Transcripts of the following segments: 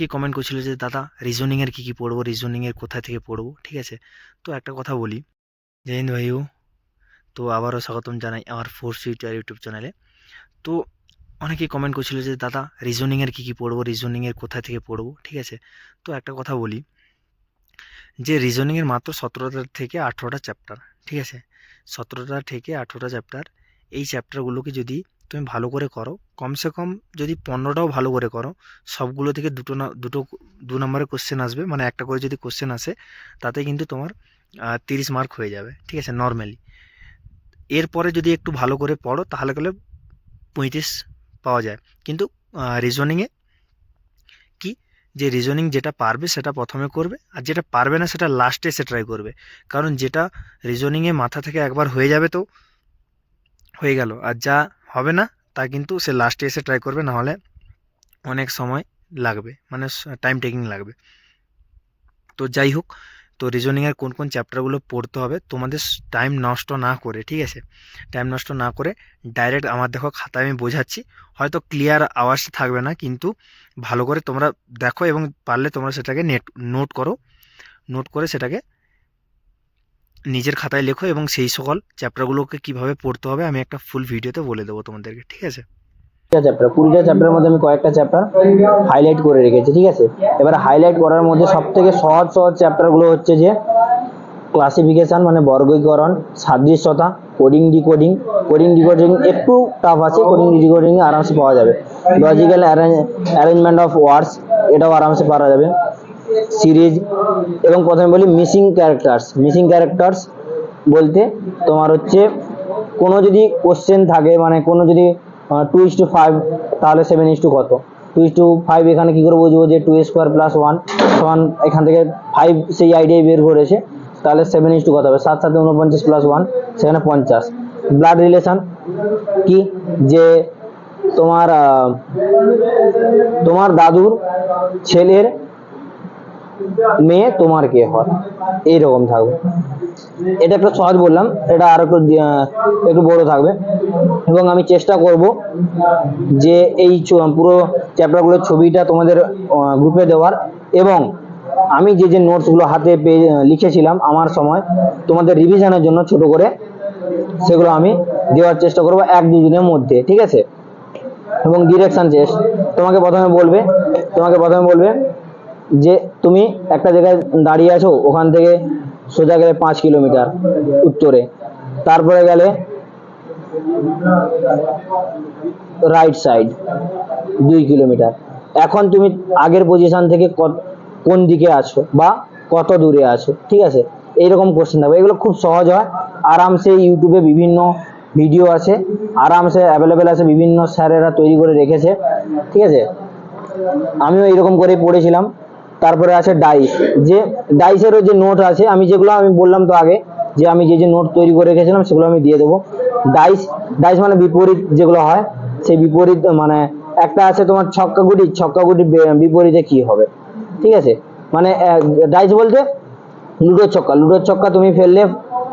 কি কমেন্ট করছিল যে, দাদা রিজনিংয়ের কী কী পড়ব? রিজনিংয়ের কোথা থেকে পড়ব? ঠিক আছে? তো একটা কথা বলি। জয় হিন্দ ভাইও, তো আবারও স্বাগতম জানাই আমার ফোর সুইটার ইউটিউব চ্যানেলে তো অনেকেই কমেন্ট করছিল যে, দাদা রিজনিংয়ের কী কী পড়ব? রিজনিংয়ের কোথা থেকে পড়ব? ঠিক আছে? তো একটা কথা বলি যে রিজনিংয়ের মাত্র সতেরোটা থেকে আঠেরোটা চ্যাপ্টার ঠিক আছে? সতেরোটা থেকে আঠেরোটা চ্যাপ্টার এই চ্যাপ্টারগুলোকে যদি তুমি ভালো করে করো। কমসে কম যদি পনেরোটাও ভালো করে করো, সবগুলো থেকে দুটো না, দুটো দু নম্বরের কোশ্চেন আসবে। মানে একটা করে যদি কোশ্চেন আসে, তাতে কিন্তু তোমার তিরিশ মার্ক হয়ে যাবে। ঠিক আছে? নর্মালি এরপরে যদি একটু ভালো করে পড়ো, তাহলে গেলে পঁয়ত্রিশ পাওয়া যায়। কিন্তু রিজনিংয়ে কি? যে রিজনিং যেটা পারবে, সেটা প্রথমে করবে। আর যেটা পারবে না, সেটা লাস্টে এসে ট্রাই করবে। কারণ যেটা রিজনিংয়ে মাথা থেকে একবার হয়ে যাবে তো, হয়ে গেল। আর যা হবে না, তা কিন্তু সে লাস্টে এসে ট্রাই করবে নাহলে অনেক সময় লাগবে মানে টাইম টেকিং লাগবে। তো যাই হোক, তো রিজনিংয়ের কোন কোন চ্যাপ্টারগুলো পড়তে হবে, তোমাদের টাইম নষ্ট না করে, ঠিক আছে? টাইম নষ্ট না করে ডাইরেক্ট আমার দেখো খাতায় আমি বোঝাচ্ছি, হয়তো ক্লিয়ার আওয়াজটা থাকবে না, কিন্তু ভালো করে তোমরা দেখো এবং পারলে তোমরা সেটাকে নেট নোট করো। নোট করে সেটাকে নিজের খাতায় লেখো এবং সেই সকল চ্যাপ্টারগুলোকে কীভাবে পড়তে হবে আমি একটা ফুল ভিডিওতে বলে দেবো তোমাদেরকে, ঠিক আছে? চ্যাপ্টার কুড়িটা চ্যাপ্টারের মধ্যে আমি কয়েকটা চ্যাপ্টার হাইলাইট করে রেখেছি, ঠিক আছে? এবার হাইলাইট করার মধ্যে সব থেকে সহজ সহজ চ্যাপ্টারগুলো হচ্ছে যে ক্লাসিফিকেশন মানে বর্গীকরণ, সাদৃশ্যতা কোডিং ডিকোডিং কোডিং ডিকোডিং একটু টাফ আছে কোডিং ডিকোডিং আরামসে পাওয়া যাবে। লজিক্যাল অ্যারেঞ্জমেন্ট অফ ওয়ার্ডস এটাও আরামসে পারা যাবে। সিরিজ এবং প্রথমে বলি মিসিং ক্যারেক্টার্স মিসিং ক্যারেক্টার্স বলতে তোমার হচ্ছে কোনো যদি কোশ্চেন থাকে মানে কোনো যদি টু ইস টু ফাইভ তাহলে সেভেন ইস টু কত? টু ইস টু ফাইভ এখানে কী করে বুঝব যে টু স্কোয়ার প্লাস ওয়ান সমান এখান থেকে ফাইভ সেই আইডিয়াই বের করেছে, তাহলে সেভেন ইস টু কত হবে? সাত সাথে উনপঞ্চাশ প্লাস ওয়ান সেখানে পঞ্চাশ। ব্লাড রিলেশন কি? যে তোমার তোমার দাদুর ছেলের মেয়ে, তোমার কে হয়? এইরকম থাকবে। এটা একটা সহজ বললাম, এটা আর একটু একটু বড় থাকবে। এবং আমি চেষ্টা করব যে এই পুরো চ্যাপ্টারগুলোর ছবিটা তোমাদের গ্রুপে দেওয়ার। এবং আমি যে যে নোটসগুলো হাতে পেয়ে লিখেছিলাম আমার সময়, তোমাদের রিভিশনের জন্য ছোট করে, সেগুলো আমি দেওয়ার চেষ্টা করব এক দুদিনের মধ্যে, ঠিক আছে? এবং ডিরেকশন চেস তোমাকে প্রথমে বলবে, তোমাকে প্রথমে বলবে যে তুমি একটা জায়গায় দাঁড়িয়ে আছো, ওখান থেকে সোজা গেলে পাঁচ কিলোমিটার উত্তরে। তারপরে গেলে রাইট সাইড দুই কিলোমিটার। এখন তুমি আগের পজিশন থেকে কোন দিকে আছো বা কত দূরে আছো, ঠিক আছে? এইরকম কোশ্চেন থাকবে। এগুলো খুব সহজ হয়। আরামসে ইউটিউবে বিভিন্ন ভিডিও আছে। আরামসে অ্যাভেলেবেল আছে বিভিন্ন স্যারেরা তৈরি করে রেখেছে। ঠিক আছে? আমিও এরকম করেই পড়েছিলাম। তারপরে আছে ডাইস। যে ডাইসেরও যে নোট আছে, আমি যেগুলো আমি বললাম তো আগে, যে আমি যে যে নোট তৈরি করে রেখেছিলাম, সেগুলো আমি দিয়ে দেবো। ডাইস ডাইস মানে বিপরীত যেগুলো হয়, সেই বিপরীত মানে একটা আছে তোমার ছক্কা গুটি ছক্কা গুটি বিপরীতে কি হবে? ঠিক আছে? মানে ডাইস বলতে লুডোর ছক্কা। লুডোর ছক্কা তুমি ফেললে,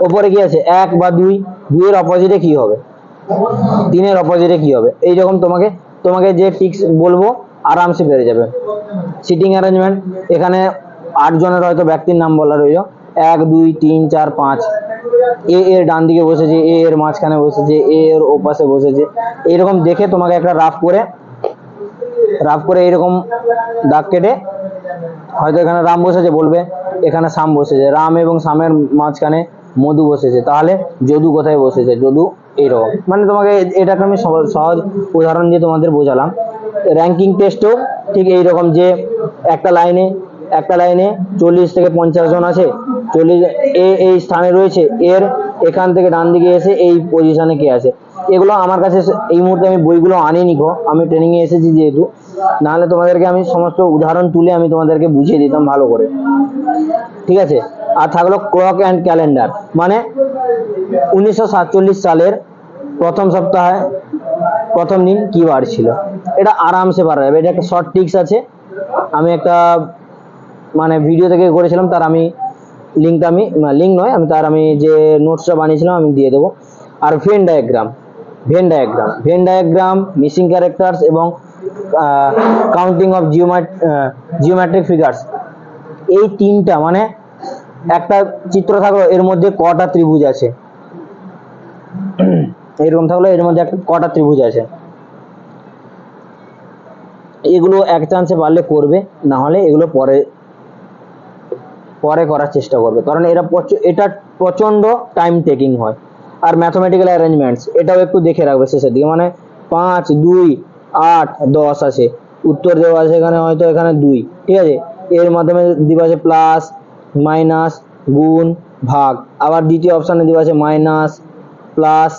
ওপরে কি আছে? এক বা দুই, দুইয়ের অপোজিটে কি হবে? তিনের অপোজিটে কি হবে? এইরকম তোমাকে তোমাকে যে টিক্স বলব আরামসে বেড়ে যাবে। সিটিং অ্যারেঞ্জমেন্ট এখানে আট জনের হয়তো ব্যক্তির নাম বলা রইল। এক, দুই, তিন, চার, পাঁচ। এ, এর ডান দিকে বসেছে, এ, এর মাঝখানে বসেছে, এ, এর ওপাশে বসেছে। এইরকম দেখে তোমাকে একটা রাফ করে রাফ করে এইরকম দাগ কেটে, হয়তো এখানে রাম বসেছে বলবে, এখানে সাম বসেছে। রাম এবং সামের মাঝখানে মধু বসেছে। তাহলে যদু কোথায় বসেছে? যদু এইরকম। মানে তোমাকে এটাকে আমি সহজ উদাহরণ দিয়ে তোমাদের বোঝালাম। র্যাঙ্কিং টেস্টও ঠিক এইরকম যে একটা লাইনে একটা লাইনে চল্লিশ থেকে পঞ্চাশ জন আছে, চল্লিশ এ, এই স্থানে রয়েছে, এর এখান থেকে ডান দিকে এসে এই পজিশনে কে আছে। এগুলো আমার কাছে এই মুহূর্তে আমি বইগুলো আনিনি গো, আমি ট্রেনিংয়ে এসেছি যেহেতু, নাহলে তোমাদেরকে আমি সমস্ত উদাহরণ তুলে আমি তোমাদেরকে বুঝিয়ে দিতাম ভালো করে। ঠিক আছে? আর থাকল ক্লক অ্যান্ড ক্যালেন্ডার মানে উনিশশো সাতচল্লিশ সালের প্রথম সপ্তাহে প্রথম দিন কি বার ছিল? এটা আরামসে পারা যাবে এটা একটা শর্ট টিক্স আছে। আমি একটা মানে ভিডিও থেকে করেছিলাম, তার আমি লিঙ্কটা আমি লিঙ্ক নয়, আমি তার আমি যে নোটসটা বানিয়েছিলাম, আমি দিয়ে দেবো। আর Venn diagram Venn diagram Venn diagram missing characters এবং কাউন্টিং অফ জিওম্যাট্রিক ফিগার্স এই তিনটা মানে একটা চিত্র থাকল, এর মধ্যে কটা ত্রিভুজ আছে? এরকম থাকলে এর মধ্যে একটা কটা ত্রিভুজ আছে। এগুলো এক চান্সে পারলে করবে, না হলে এগুলো পরে পরে করার চেষ্টা করবে। কারণ এরা এটা প্রচণ্ড টাইম টেকিং হয়। আর ম্যাথমেটিক্যাল অ্যারেঞ্জমেন্টস এটাও একটু দেখে রাখবে শেষের দিকে। মানে পাঁচ, দুই, আট, দশ আছে। উত্তর দেওয়া আছে এখানে হয়তো, এখানে দুই। ঠিক আছে? এর মাধ্যমে দেওয়া আছে প্লাস মাইনাস গুণ, ভাগ। আবার দ্বিতীয় অপশানে দেওয়া আছে মাইনাস প্লাস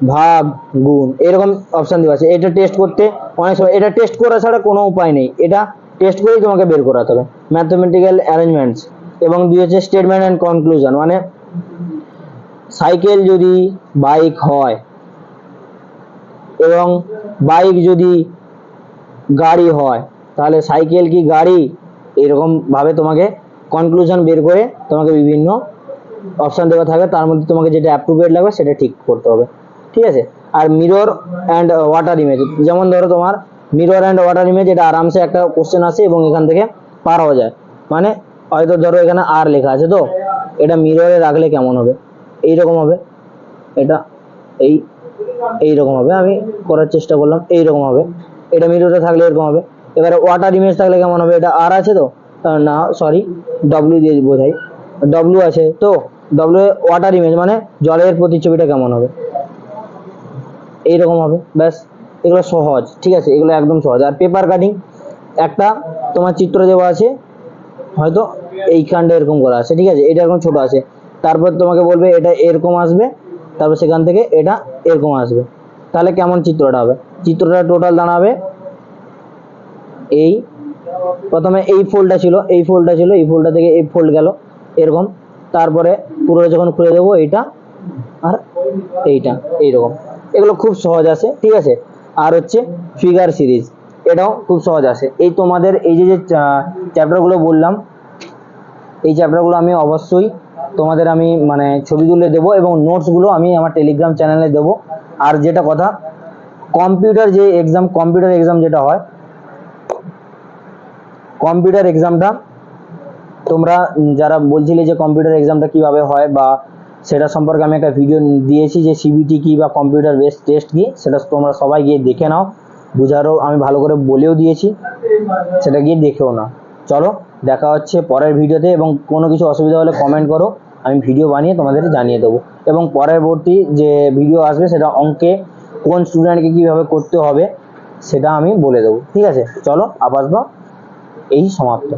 ভাগ গুণ। এরকম অপশন দেওয়া আছে। এটা টেস্ট করতে অনেক সময় এটা টেস্ট করা ছাড়া কোনো উপায় নেই। এটা টেস্ট করেই তোমাকে বের করাতে হবে। ম্যাথমেটিক্যাল অ্যারেঞ্জমেন্টস এবং দিয়ে হচ্ছে স্টেটমেন্ট অ্যান্ড কনক্লুশন মানে সাইকেল যদি বাইক হয় এবং বাইক যদি গাড়ি হয়, তাহলে সাইকেল কি গাড়ি? এরকম ভাবে তোমাকে কনক্লুশন বের করে তোমাকে বিভিন্ন অপশন দেওয়া থাকে। তার মধ্যে তোমাকে যেটা অ্যাপ্রোপ্রিয়েট লাগবে, সেটা ঠিক করতে হবে। ঠিক আছে? আর মিরর অ্যান্ড ওয়াটার ইমেজ যেমন ধরো তোমার মিরর অ্যান্ড ওয়াটার ইমেজ এটা আরামসে একটা কোশ্চেন আসে এবং এখান থেকে পার হওয়া যায়। মানে হয়তো ধরো এখানে আর লেখা আছে তো, এটা মিররে রাখলে কেমন হবে? এইরকম হবে। এটা এই, এইরকম হবে। আমি করার চেষ্টা করলাম, এইরকম হবে। এটা মিররে থাকলে এরকম হবে। এবারে ওয়াটার ইমেজ থাকলে কেমন হবে? এটা আর আছে তো? না সরি ডব্লিউ দিয়ে বোঝাই। ডব্লিউ আছে তো? ডব্লিউ ওয়াটার ইমেজ মানে জলের প্রতিচ্ছবিটা কেমন হবে? এইরকম হবে। ব্যাস, এগুলো সহজ, ঠিক আছে? এগুলো একদম সহজ। আর পেপার কাটিং একটা তোমার চিত্র দেওয়া আছে, হয়তো এইখানটা এরকম করা আছে, ঠিক আছে? এটা এরকম ছোট আছে। তারপর তোমাকে বলবে, এটা এরকম আসবে, তারপর সেখান থেকে এটা এরকম আসবে। তাহলে কেমন চিত্রটা হবে? চিত্রটা টোটাল দাঁড়াবে এই, প্রথমে এই ফোল্ডটা ছিল, এই ফোল্ডটা ছিল, এই ফোল্ডটা থেকে এই ফোল্ড গেল, এরকম। তারপরে পুরো যখন খুলে দেবো, এইটা আর এইটা, এইরকম। এগুলো খুব সহজ আসে ঠিক আছে? আর হচ্ছে ফিগার সিরিজ এটাও খুব সহজ আসে এই তোমাদের এই যে যে চ্যাপ্টারগুলো বললাম, এই চ্যাপ্টারগুলো আমি অবশ্যই তোমাদের আমি মানে ছবি তুলে দেবো এবং নোটসগুলো আমি আমার টেলিগ্রাম চ্যানেলে দেবো। আর যেটা কথা কম্পিউটার যে এক্সাম কম্পিউটার এক্সাম যেটা হয় কম্পিউটার এক্সামটা তোমরা যারা বলছিলে যে কম্পিউটার এক্সামটা কীভাবে হয় বা সেটা সম্পর্কে আমি একটা ভিডিও দিয়েছি যে সিবিটি কি বা কম্পিউটার বেস টেস্ট কি, সেটা তোমরা সবাই গিয়ে দেখে নাও। বুঝারও আমি ভালো করে বলেও দিয়েছি, সেটা গিয়ে দেখেও না চলো, দেখা হচ্ছে পরের ভিডিওতে এবং কোনো কিছু অসুবিধা হলে কমেন্ট করো, আমি ভিডিও বানিয়ে তোমাদের জানিয়ে দেবো। এবং পরবর্তী যে ভিডিও আসবে সেটা অঙ্কে কোন স্টুডেন্টকে কীভাবে করতে হবে, সেটা আমি বলে দেবো। ঠিক আছে? চলো আপাতত এই সমাপ্ত।